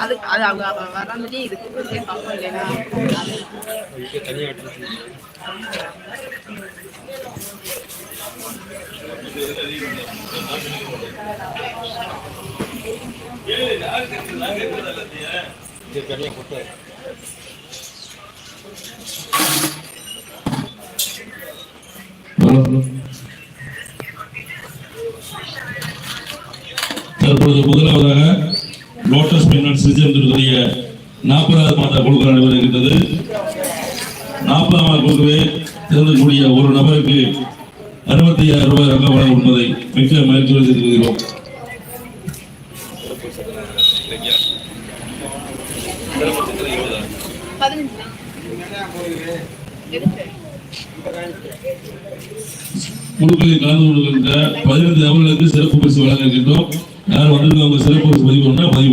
அது அது அவங்க வராமலே இதுக்கு பார்ப்போம் இல்லைன்னா தற்போது முதலாவதாக லோட்டஸ் பைனான்ஸ் நாற்பதாவது மாத குழுக்கள் நடைபெறுகின்றது நாற்பதாம் மாத குழுவை தேர்ந்தெடுக்கக்கூடிய ஒரு நபருக்கு அறுபத்தி ஐயாயிரம் ரூபாய் ரொக்கம் வழங்க என்பதை மிக்க மகிழ்ச்சியோடு தெரிவிக்கிறோம் குழுக்களில் கலந்து கொள்கின்ற பதினைந்து நபர்களுக்கு சிறப்பு பரிசு வழங்க இருக்கின்றோம். யார் வந்திருந்தவங்க சிறப்பு பரிசு பதிவு பதிவு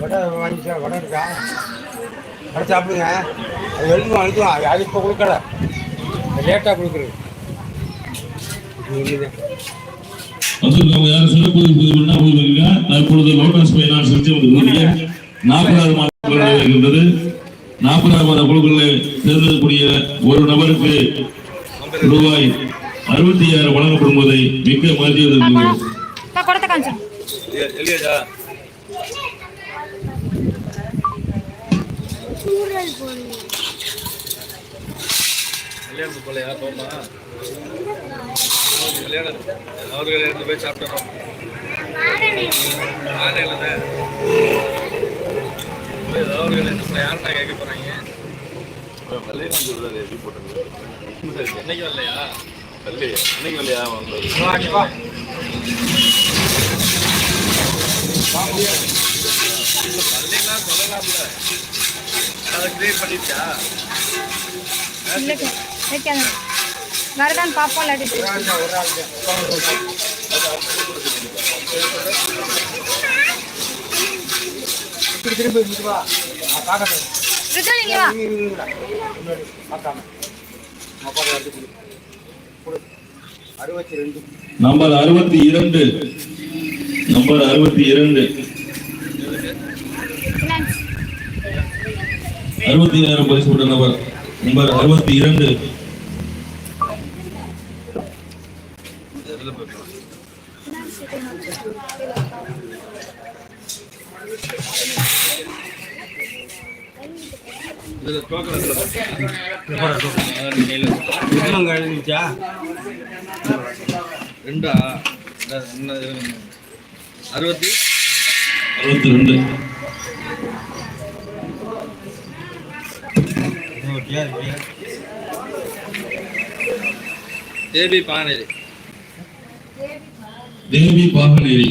வடை வாங்கி சார் வடை இருக்கா? வடை சாப்பிடுங்க. அது எழுதுவோம் எழுதுவோம் அது இப்போ கொடுக்கல. லேட்டாக கொடுக்குறது நாற்பதாவது மாத நாற்பதாவது மாத குழுக்களில் தேர்ந்தெடுக்கக்கூடிய ஒரு நபருக்கு ரூபாய் அறுபத்தி ஐயாயிரம் வழங்கப்படும் போதை மிக்க மகிழ்ச்சியோடு இருக்கிறோம் அக்கா கொடுத்த காமிச்சு கல்யாணத்துக்கு போலையா? போமா கல்யாணம் அவர் கல்யாணத்துக்கு போய் சாப்பிட்டோம் ஆன்லைன்ல தான் அவர் கல்யாணத்துல யார்கிட்ட கேட்க போறாங்க? எப்படி போட்டது? என்னைக்கு வரலையா இல்லையா வந்தது வாங்கிப்பா வரலாம் சொல்லலாம்ல அதை கிரியேட் வைக்காத வரதான். இப்படி திரும்பி வா. முன்னாடி பார்க்காம நம்பர் அறுபத்தி இரண்டு. நம்பர் அறுபத்தி இரண்டு. அறுபத்தி ஐயாயிரம் பரிசு பெற்ற நபர். நம்பர் அறுபத்தி இரண்டு. Thank you. எவ்வளோங்க ரெண்டா இந்த- அறுபத்தி அறுபத்தி ரெண்டு தேவி பானேரி தேவி பாகனேரி.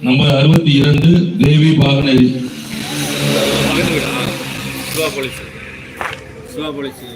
நம்பர் அறுபத்தி இரண்டு தேவி பாகனேரி. শুয়া পড়েছে। শুয়া পড়েছে।